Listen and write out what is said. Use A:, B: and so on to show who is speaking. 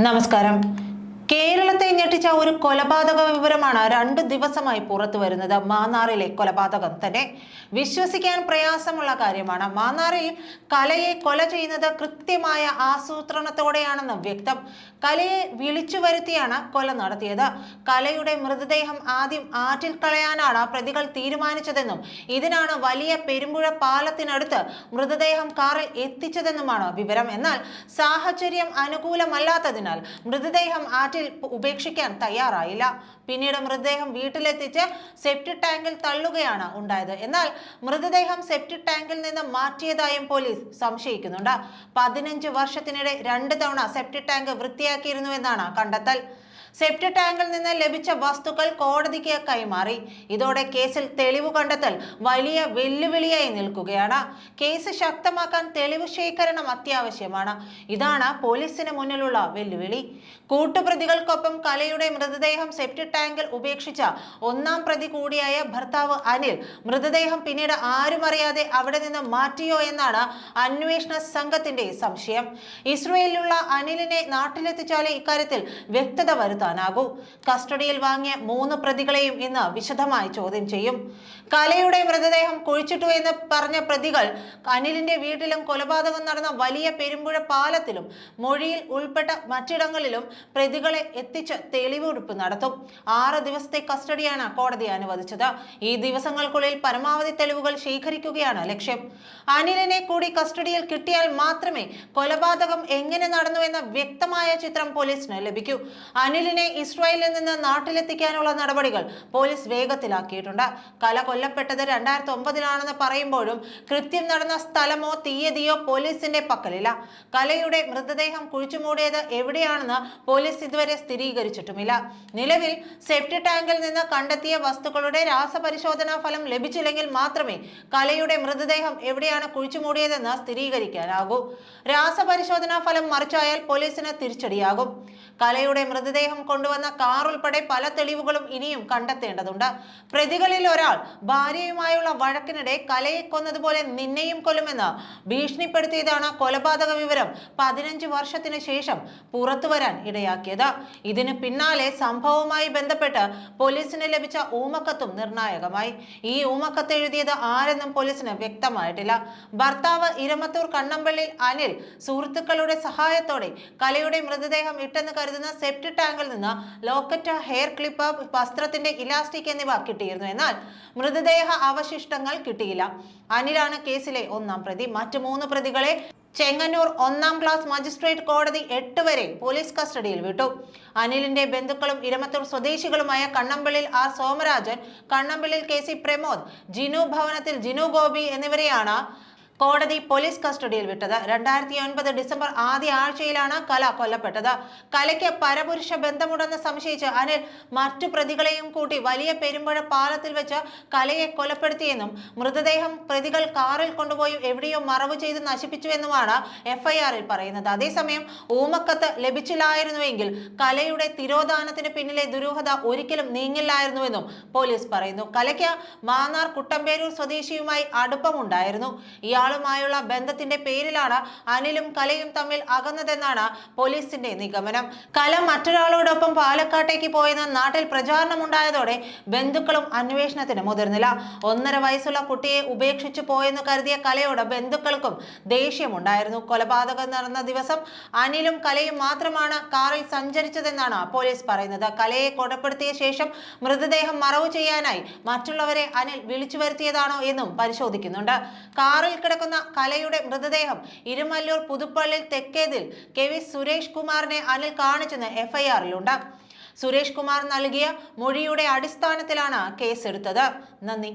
A: നമസ്കാരം കേരളത്തെ ഞെട്ടിച്ച ഒരു കൊലപാതക വിവരമാണ് രണ്ട് ദിവസമായി പുറത്തു വരുന്നത്. മാന്നാറിലെ കൊലപാതകം തന്നെ വിശ്വസിക്കാൻ പ്രയാസമുള്ള കാര്യമാണ്. മാന്നാറിൽ കലയെ കൊല ചെയ്യുന്നത് കൃത്യമായ ആസൂത്രണത്തോടെയാണെന്ന് വ്യക്തം. കലയെ വിളിച്ചു വരുത്തിയാണ് കൊല നടത്തിയത്. കലയുടെ മൃതദേഹം ആദ്യം ആറ്റിൽ കളയാനാണ് പ്രതികൾ തീരുമാനിച്ചതെന്നും ഇതിനാണ് വലിയ പെരുമ്പുഴ പാലത്തിനടുത്ത് മൃതദേഹം കാറിൽ എത്തിച്ചതെന്നുമാണ് വിവരം. എന്നാൽ സാഹചര്യം അനുകൂലമല്ലാത്തതിനാൽ മൃതദേഹം ആറ്റിൽ ഉപേക്ഷിക്കാൻ തയ്യാറായില്ല. പിന്നീട് മൃതദേഹം വീട്ടിലെത്തിച്ച് സെപ്റ്റിക് ടാങ്കിൽ തള്ളുകയാണ് ഉണ്ടായത്. എന്നാൽ മൃതദേഹം സെപ്റ്റിക് ടാങ്കിൽ നിന്ന് മാറ്റിയതായും പോലീസ് സംശയിക്കുന്നുണ്ട്. പതിനഞ്ച് വർഷത്തിനിടെ രണ്ട് തവണ സെപ്റ്റിക് ടാങ്ക് വൃത്തിയാക്കിയിരുന്നുവെന്നാണ് കണ്ടെത്തൽ. സെപ്റ്റിക് ടാങ്കിൽ നിന്ന് ലഭിച്ച വസ്തുക്കൾ കോടതിക്ക് കൈമാറി. ഇതോടെ കേസിൽ തെളിവ് കണ്ടെത്തൽ വലിയ വെല്ലുവിളിയായി നിൽക്കുകയാണ്. കേസ് ശക്തമാക്കാൻ തെളിവ് ശേഖരണം അത്യാവശ്യമാണ്. ഇതാണ് പോലീസിന് മുന്നിലുള്ള വെല്ലുവിളി. കൂട്ടുപ്രതികൾക്കൊപ്പം കലയുടെ മൃതദേഹം സെപ്റ്റ് ടാങ്കിൽ ഉപേക്ഷിച്ച ഒന്നാം പ്രതി കൂടിയായ ഭർത്താവ് അനിൽ മൃതദേഹം പിന്നീട് ആരും അറിയാതെ അവിടെ നിന്ന് മാറ്റിയോ എന്നാണ് അന്വേഷണ സംഘത്തിന്റെ സംശയം. ഇസ്രയേലിലുള്ള അനിലിനെ നാട്ടിലെത്തിച്ചാലേ ഇക്കാര്യത്തിൽ വ്യക്തത വരുത്താനാകൂ കസ്റ്റഡിയിൽ വാങ്ങിയ മൂന്ന് പ്രതികളെയും ഇന്ന് വിശദമായി ചോദ്യം ചെയ്യും. കലയുടെ മൃതദേഹം കുഴിച്ചിട്ടു എന്ന് പറഞ്ഞ പ്രതികൾ അനിലിന്റെ വീട്ടിലും കൊലപാതകം നടന്ന വലിയ പെരുമ്പുഴ പാലത്തിലും മൊഴിയിൽ ഉൾപ്പെട്ട മറ്റിടങ്ങളിലും പ്രതികളെ എത്തിച്ച് തെളിവെടുപ്പ് നടത്തും. ആറ് ദിവസത്തെ കസ്റ്റഡിയാണ് കോടതി അനുവദിച്ചത്. ഈ ദിവസങ്ങൾക്കുള്ളിൽ പരമാവധി തെളിവുകൾ ശേഖരിക്കുകയാണ് ലക്ഷ്യം. അനിലിനെ കൂടി കസ്റ്റഡിയിൽ കിട്ടിയാൽ മാത്രമേ കൊലപാതകം എങ്ങനെ നടന്നു എന്ന വ്യക്തമായ ചിത്രം പോലീസിന് ലഭിക്കൂ. അനിലിനെ ഇസ്രായേലിൽ നിന്ന് നാട്ടിലെത്തിക്കാനുള്ള നടപടികൾ പോലീസ് വേഗത്തിലാക്കിയിട്ടുണ്ട്. കല കൊല്ലപ്പെട്ടത് രണ്ടായിരത്തി ഒമ്പതിലാണെന്ന് പറയുമ്പോഴും കൃത്യം നടന്ന സ്ഥലമോ തീയതിയോ പോലീസിന്റെ പക്കലില്ല. കലയുടെ മൃതദേഹം കുഴിച്ചുമൂടിയത് എവിടെയാണെന്ന് പോലീസ് ഇതുവരെ സ്ഥിരീകരിച്ചിട്ടുമില്ല. നിലവിൽ സെപ്റ്റി ടാങ്കിൽ നിന്ന് കണ്ടെത്തിയ വസ്തുക്കളുടെ രാസപരിശോധനാ ഫലം ലഭിച്ചില്ലെങ്കിൽ മാത്രമേ കലയുടെ മൃതദേഹം എവിടെയാണ് കുഴിച്ചുമൂടിയതെന്ന് സ്ഥിരീകരിക്കാനാകൂ. രാസപരിശോധനാ ഫലം മറിച്ചായാൽ പോലീസിന് തിരിച്ചടിയാകും. കലയുടെ മൃതദേഹം കൊണ്ടുവന്ന കാർ ഉൾപ്പെടെ പല തെളിവുകളും ഇനിയും കണ്ടെത്തേണ്ടതുണ്ട്. പ്രതികളിൽ ഒരാൾ ഭാര്യയുമായുള്ള വഴക്കിനിടെ കലയെ കൊന്നതുപോലെ നിന്നെയും കൊല്ലുമെന്ന് ഭീഷണിപ്പെടുത്തിയതാണ് കൊലപാതക വിവരം പതിനഞ്ച് വർഷത്തിന് ശേഷം പുറത്തുവരാൻ ഇടയാക്കിയത്. ഇതിന് പിന്നാലെ സംഭവവുമായി ബന്ധപ്പെട്ട് പോലീസിന് ലഭിച്ച ഊമക്കത്തും നിർണായകമായി. ഈ ഊമക്കത്ത് എഴുതിയത് ആരെന്നും പോലീസിന് വ്യക്തമായിട്ടില്ല. ഭർത്താവ് ഇരമത്തൂർ കണ്ണമ്പള്ളിൽ അനിൽ സുഹൃത്തുക്കളുടെ സഹായത്തോടെ കലയുടെ മൃതദേഹം ഇട്ടെന്ന് കരുതുന്ന സെപ്റ്റ് ടാങ്കിൽ നിന്ന് ലോക്കറ്റ് ഹെയർ ക്ലിപ്പ് വസ്ത്രത്തിന്റെ ഇലാസ്റ്റിക് എന്നിവ കിട്ടിയിരുന്നു. എന്നാൽ മൃതദേഹ അവശിഷ്ടങ്ങൾ കിട്ടിയില്ല. അനിലാണ് കേസിലെ ഒന്നാം പ്രതി. മറ്റു മൂന്ന് പ്രതികളെ ചെങ്ങന്നൂർ ഒന്നാം ക്ലാസ് മജിസ്ട്രേറ്റ് കോടതി എട്ട് വരെ പോലീസ് കസ്റ്റഡിയിൽ വിട്ടു. അനിലിന്റെ ബന്ധുക്കളും Iramathur സ്വദേശികളുമായ Kannampallil R Somarajan Kannampallil K C Pramod Jinu ഭവനത്തിൽ ജിനു ഗോപി എന്നിവരെയാണ് കോടതി പോലീസ് കസ്റ്റഡിയിൽ വിട്ടത്. രണ്ടായിരത്തി ഒൻപത് ഡിസംബർ ആദ്യ ആഴ്ചയിലാണ് കല കൊല്ലപ്പെട്ടത്. കലയ്ക്ക് പരപുരുഷ ബന്ധമുണ്ടെന്ന് സംശയിച്ച് അനിൽ മറ്റു പ്രതികളെയും കൂട്ടി വലിയ പെരുമ്പുഴ പാലത്തിൽ വെച്ച് കലയെ കൊലപ്പെടുത്തിയെന്നും മൃതദേഹം പ്രതികൾ കാറിൽ കൊണ്ടുപോയി എവിടെയോ മറവ് ചെയ്ത് നശിപ്പിച്ചുവെന്നുമാണ് എഫ്ഐആറിൽ പറയുന്നത്. അതേസമയം ഊമക്കത്ത് ലഭിച്ചില്ലായിരുന്നുവെങ്കിൽ കലയുടെ തിരോധാനത്തിന് പിന്നിലെ ദുരൂഹത ഒരിക്കലും നീങ്ങില്ലായിരുന്നുവെന്നും പോലീസ് പറയുന്നു. കലയ്ക്ക് മാന്നാർ കുട്ടമ്പേരൂർ സ്വദേശിയുമായി അടുപ്പമുണ്ടായിരുന്നു. ഇയാളുമായുള്ള ബന്ധത്തിന്റെ പേരിലാണ് അനിലും കലയും തമ്മിൽ അകന്നതെന്നാണ് പോലീസിന്റെ നിഗമനം. കല മറ്റൊരാളോടൊപ്പം പാലക്കാട്ടേക്ക് പോയെന്ന് നാട്ടിൽ പ്രചാരണമുണ്ടായതോടെ ബന്ധുക്കളും അന്വേഷണത്തിന് മുതിർന്നില്ല. ഒന്നര വയസ്സുള്ള കുട്ടിയെ ഉപേക്ഷിച്ചു പോയെന്ന് കരുതിയ കലയോട് ബന്ധുക്കൾക്കും ദേഷ്യമുണ്ടായിരുന്നു. കൊലപാതകം നടന്ന ദിവസം അനിലും കലയും മാത്രമാണ് കാറിൽ സഞ്ചരിച്ചതെന്നാണ് പോലീസ് പറയുന്നത്. കലയെ കൊലപ്പെടുത്തിയ ശേഷം മൃതദേഹം മറവ് ചെയ്യാനായി മറ്റുള്ളവരെ അനിൽ വിളിച്ചു വരുത്തിയതാണോ എന്നും പരിശോധിക്കുന്നുണ്ട്. കാറിൽ കിടക്കുന്ന കലയുടെ മൃതദേഹം ഇരുമല്ലൂർ പുതുപ്പള്ളിൽ തെക്കേതിൽ കെ വി സുരേഷ് കുമാറിനെ അനിൽ കാണിച്ചെന്ന് എഫ്ഐആറിലുണ്ട്. സുരേഷ് കുമാർ നൽകിയ മൊഴിയുടെ അടിസ്ഥാനത്തിലാണ് കേസെടുത്തത്. നന്ദി.